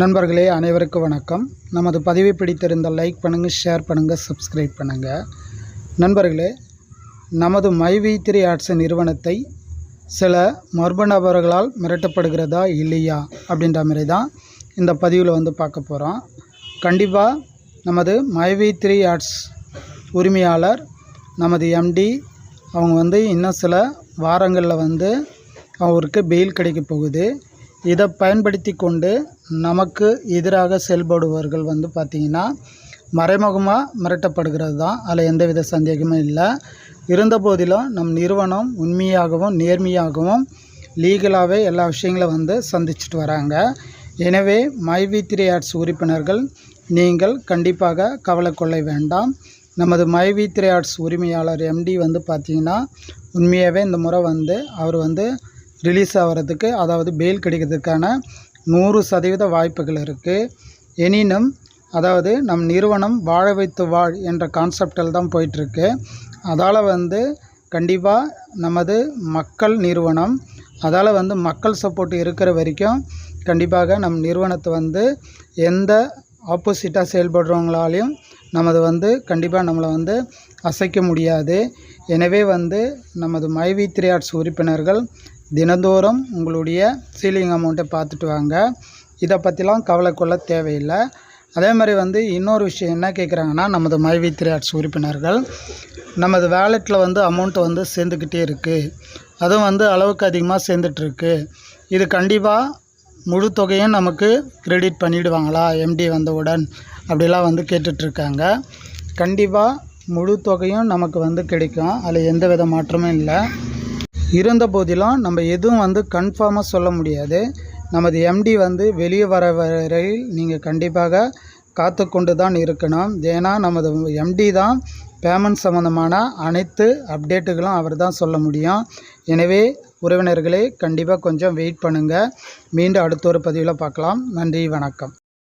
நண்பர்களே அனைவருக்கும் வணக்கம். நமது பதிவை பிடித்திருந்தால் லைக் பண்ணுங்கள் ஷேர் பண்ணுங்கள் சப்ஸ்கிரைப் பண்ணுங்கள் நண்பர்களே நமது மைவி த்ரீ ஆர்ட்ஸ் நிறுவனத்தை சில மர்ம நபர்களால் மிரட்டப்படுகிறதா இல்லையா அப்படின்ற மாதிரி தான் இந்த பதிவில் வந்து பார்க்க போகிறோம் கண்டிப்பாக நமது மைவி த்ரீ ஆர்ட்ஸ் உரிமையாளர் நமது எம்டி அவங்க வந்து இன்னும் சில வாரங்களில் வந்து அவருக்கு பெயில் கிடைக்க போகுது. இதை பயன்படுத்தி கொண்டு நமக்கு எதிராக செயல்படுபவர்கள் வந்து பார்த்திங்கன்னா மறைமுகமாக மிரட்டப்படுகிறது தான். அதில் எந்தவித சந்தேகமும் இல்லை. இருந்த போதிலும் நம் நிறுவனம் உண்மையாகவும் நேர்மையாகவும் லீகலாகவே எல்லா விஷயங்களும் வந்து சந்திச்சுட்டு வராங்க. எனவே மைவி த்ரீ ஆர்ட்ஸ் உறுப்பினர்கள் நீங்கள் கண்டிப்பாக கவலை கொள்ள வேண்டாம். நமது மைவி த்ரீ ஆர்ட்ஸ் உரிமையாளர் எம்டி வந்து பார்த்திங்கன்னா உண்மையாகவே இந்த முறை வந்து அவர் வந்து ரிலீஸ் ஆகிறதுக்கு அதாவது பெயில் கிடைக்கிறதுக்கான நூறு சதவீத வாய்ப்புகள் இருக்குது எனினும் அதாவது நம் நிறுவனம் வாழ வைத்து வாழ் என்ற கான்செப்டில் தான் போயிட்டுருக்கு. அதால் வந்து கண்டிப்பாக நமது மக்கள் நிறுவனம் அதால் வந்து மக்கள் சப்போர்ட் இருக்கிற வரைக்கும் கண்டிப்பாக நம் நிறுவனத்தை வந்து எந்த ஆப்போசிட்டாக செயல்படுறவங்களாலையும் நமது வந்து கண்டிப்பாக நம்மளை வந்து அசைக்க முடியாது. எனவே வந்து நமது மைவி த்ரீ ஆர்ட்ஸ் உறுப்பினர்கள் தினந்தோறும் உங்களுடைய சீலிங் அமௌண்ட்டை பார்த்துட்டு வாங்க. இதை பற்றிலாம் கவலை கொள்ள தேவையில்லை. அதே மாதிரி வந்து இன்னொரு விஷயம் என்ன கேட்குறாங்கன்னா நமது மைவி த்ரீ ஆர்ட்ஸ் உறுப்பினர்கள் நமது வேலெட்டில் வந்து அமௌண்ட் வந்து சேர்ந்துக்கிட்டே இருக்குது அதுவும் வந்து அளவுக்கு அதிகமாக சேர்ந்துட்டுருக்கு இது கண்டிப்பாக முழு தொகையும் நமக்கு கிரெடிட் பண்ணிவிடுவாங்களா எம்டி வந்தவுடன் அப்படிலாம் வந்து கேட்டுட்ருக்காங்க. கண்டிப்பாக முழு தொகையும் நமக்கு வந்து கிடைக்கும். அதில் எந்த வித மாற்றமும் இல்லை. இருந்த போதிலும் நம்ம எதுவும் வந்து கன்ஃபார்மாக சொல்ல முடியாது. நமது எம்டி வந்து வெளியே வர வரையில் நீங்கள் கண்டிப்பாக காத்து கொண்டு தான் இருக்கணும். ஏன்னா நமது எம்டி தான் பேமெண்ட் சம்மந்தமான அனைத்து அப்டேட்டுகளும் அவர் தான் சொல்ல முடியும். எனவே உறவினர்களே கண்டிப்பாக கொஞ்சம் வெயிட் பண்ணுங்கள் மீண்டும் அடுத்த ஒரு பதிவில் பார்க்கலாம். நன்றி வணக்கம்.